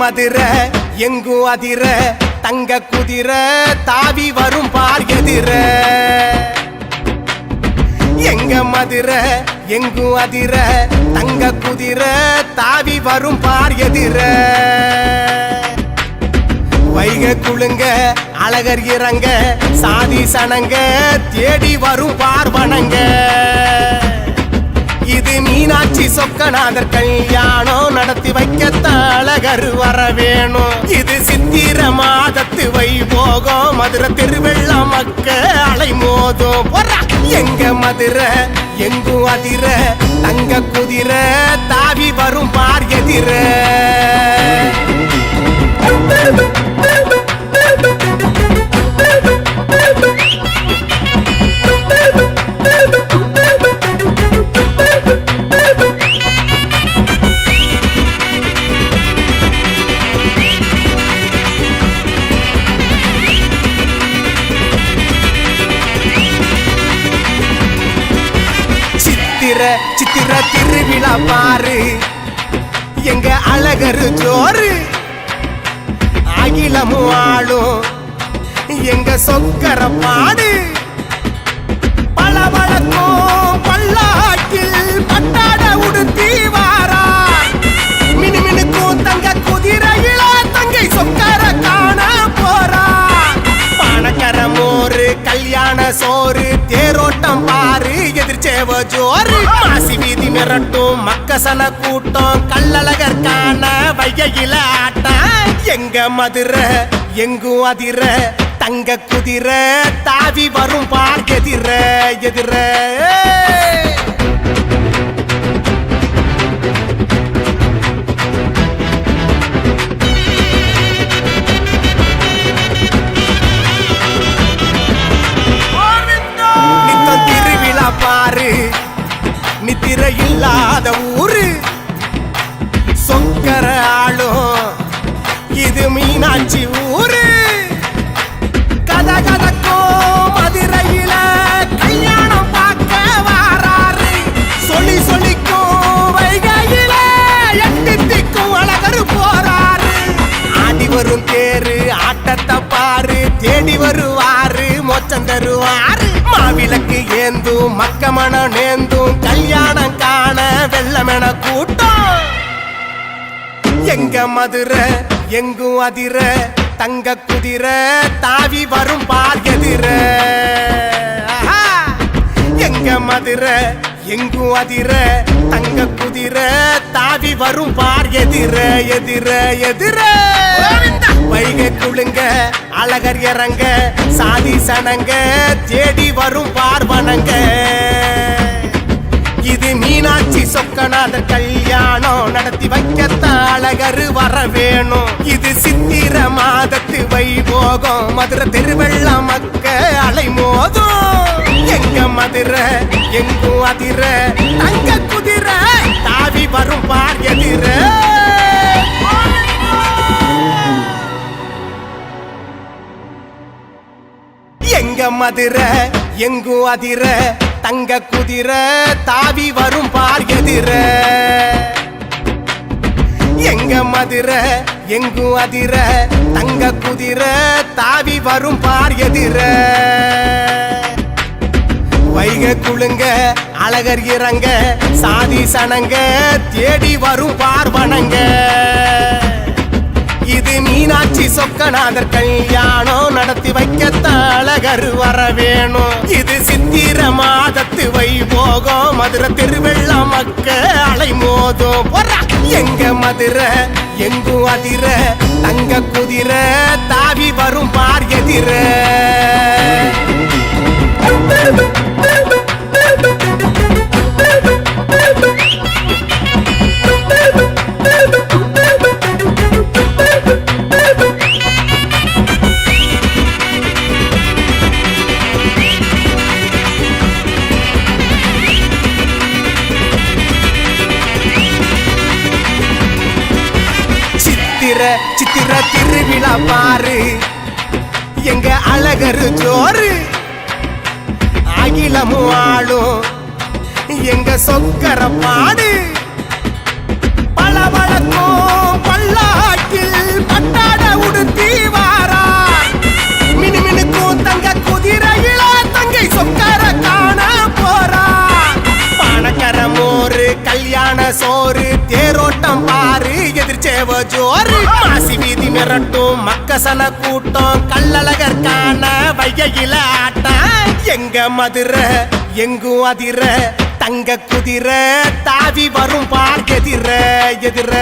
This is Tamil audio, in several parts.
மதுர எங்கும் அதிர தங்க குதிர தாவி வரும் பார் எதிர. எங்க மதுர எங்கும் அதிர தங்க குதிர தாவி வரும் பார் எதிர. வைக குழுங்க அழகர் இறங்க சாதி சனங்க தேடி வரும் பார்வனங்க அழகு மீனாட்சி சொக்கநாதர் கல்யாணம். நடத்தி வைக்க தழகர் வர வேணும். இது சித்திர மாதத்து வைபோகம். மதுரை திருவெள்ள மக்க அலைமோதும். எங்க மதுரை? எங்கும் அதிர? தங்க குதிரை தாவி வரும் பார் எதிர. சித்திர திருவிழா பாரு. எங்க அழகரு ஜோரு. அகிலமும் ஆளும். எங்க சொக்கர பாடு எதிர்ச்சேவ ஜோறு. மாசி வீதி மிரட்டும் மக்கசன கூட்டம் கள்ளழகர் காண வைகையில ஆட்டம். எங்க மதுரை எங்கும் அதிர தங்க குதிரை தாவி வரும் பார் எதிர எதிர. இது மீனாட்சி ஊரு. கத கதக்கும் மதுரையில கல்யாணம் பார்க்க வாராரு. சொல்லி சொல்லிக்கும் வைகையில எட்டு திக்கும் அழகரு போறாரு. ஆடி வரும் தேரு ஆட்டத்தை பாரு தேடி வருவாரு மோச்சம் தருவாரு. மாவிளக்கு ஏந்தும் மக்க மனம் நேந்தும் கல்யாணம் காண வெள்ளமென கூட்டம். எங்க மதுரை எங்கும் அதிர தங்க குதிரை தாவி வரும் பார் எதிர. ஆஹா! எங்க மதுரை எங்கும் அதிர தங்க குதிரை தாவி வரும் பார் எதிர எதிர எதிர. வைகை குழுங்க அழகர் இறங்க சாதி சனங்க தேடி வரும் பார்வனங்க இது மீனாட்சி சொக்கநாதர் கல்யாணம். நடத்தி வைக்க அழகர் வர வேணும் இது சித்திர மாதத்து வைபோகம். மதுரை திருவெள்ள மக்க அலைமோதும். எங்க மதுரை எங்கும் அதிர? தங்க குதிரை தாவி வரும் பார் எதிர. எங்க மதுரை எங்கும் அதிர? தங்க குதிரை தாவி வரும் பார் எதிர. எங்க மதிர எங்கும் அதிர? தங்க குதிரை தாவி வரும் பார் எதிர. வைக குழுங்க அழகர் இறங்க சாதி சனங்க தேடி வரும் பார்வனங்க இது மீனாட்சி சொக்கநாதர் கல்யாணம். நடத்தி வைக்க அழகர் வர வேணும். இது சித்திர மாதத்து வைபோகம். மதுரை திருவெள்ள மக்க அலைமோதும். எங்க மதுரை? எங்கும் அதிர? தங்க குதிரை தாவி வரும் பார் எதிர. சித்திர திருவிழா பாரு. எங்க அழகரு ஜோரு அகிலமும் ஆளும். எங்க சொக்கர பாடு. பளபளக்கும் பல்லாக்கில் பட்டாட உடுத்தி. மிரட்டும் கூட்டம் கள்ளழகர் காண வைகையில ஆட்டம். எங்க மதுரை எங்கும் அதிர தங்க குதிரை தாவி வரும் பார்க்கெதிர எதிர.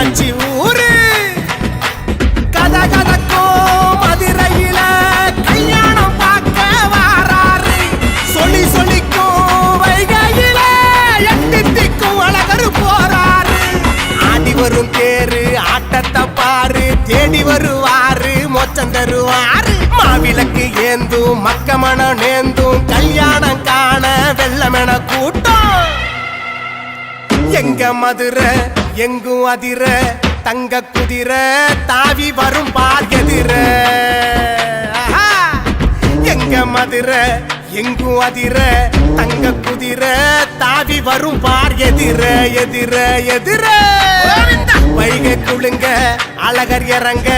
மீனாட்சி ஊரு. கத கதக்கும் மதுரையில கல்யாணம் பார்க்க வாராரு. சொல்லி சொல்லிக்கும் வைகையில எட்டித்திக்கும் அழகரு போறாரு. ஆடி வரும் தேரு ஆட்டத்தை பாரு தேடி வருவாரு மோச்சம் தருவாரு. மாவிளக்கு ஏந்தும் மக்க மனம் நேந்தும் கல்யாணம் காண வெள்ளமென கூட்டம். எங்க மதுரை எங்கும் அதிர தங்க குதிரை தாவி வரும் பார் எதிர. ஆஹா! எங்க மதுரை எங்கும் அதிர தங்க குதிரை தாவி வரும் பார் எதிர எதிர எதிர. வைகை குழுங்க அழகர் இறங்க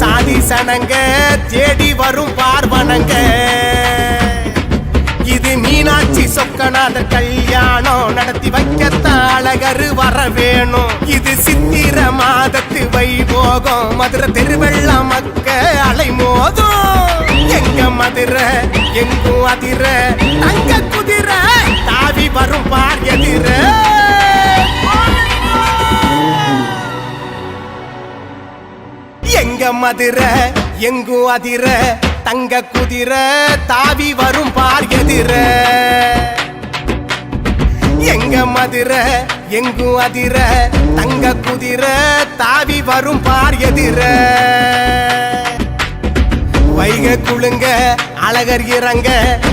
சாதி சனங்க தேடி வரும் பார்வனங்க இது மீனாட்சி சொக்கநாதர் கல்யாணம் நடத்தி வைக்கத்தான் அழகரு வர வேணும். இது சித்திர மாதத்து வைபோகம். மதுரை தெருவெள்ள மக்க அலைமோதும். எங்க மதுரை எங்கும் அதிர? தங்க குதிரை தாவி வரும் பார் எதிர. எங்க மதுரை எங்கும் அதிர? தங்க குதிரை தாவி வரும் பார் எதிர. எங்க மதுர எங்கும் அதிர? தங்க குதிர தாவி வரும் பார் எதிர. வைக குழுங்க அழகர் இறங்க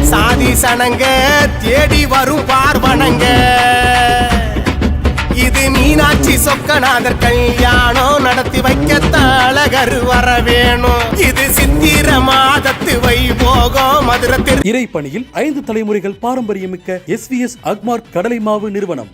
சாதி சனங்க தேடி வரும் பார்வனங்க மீனாட்சி சொக்கநாதர் கல்யாணம் நடத்தி வைக்க அழகர் வர வேணும். இது சித்திர மாதத்து வைபோகம் மதுரத்தில் திரு இறைப்பணியில் ஐந்து தலைமுறைகள் பாரம்பரியமிக்க எஸ்விஎஸ் அக்மார்க் கடலை மாவு நிறுவனம்.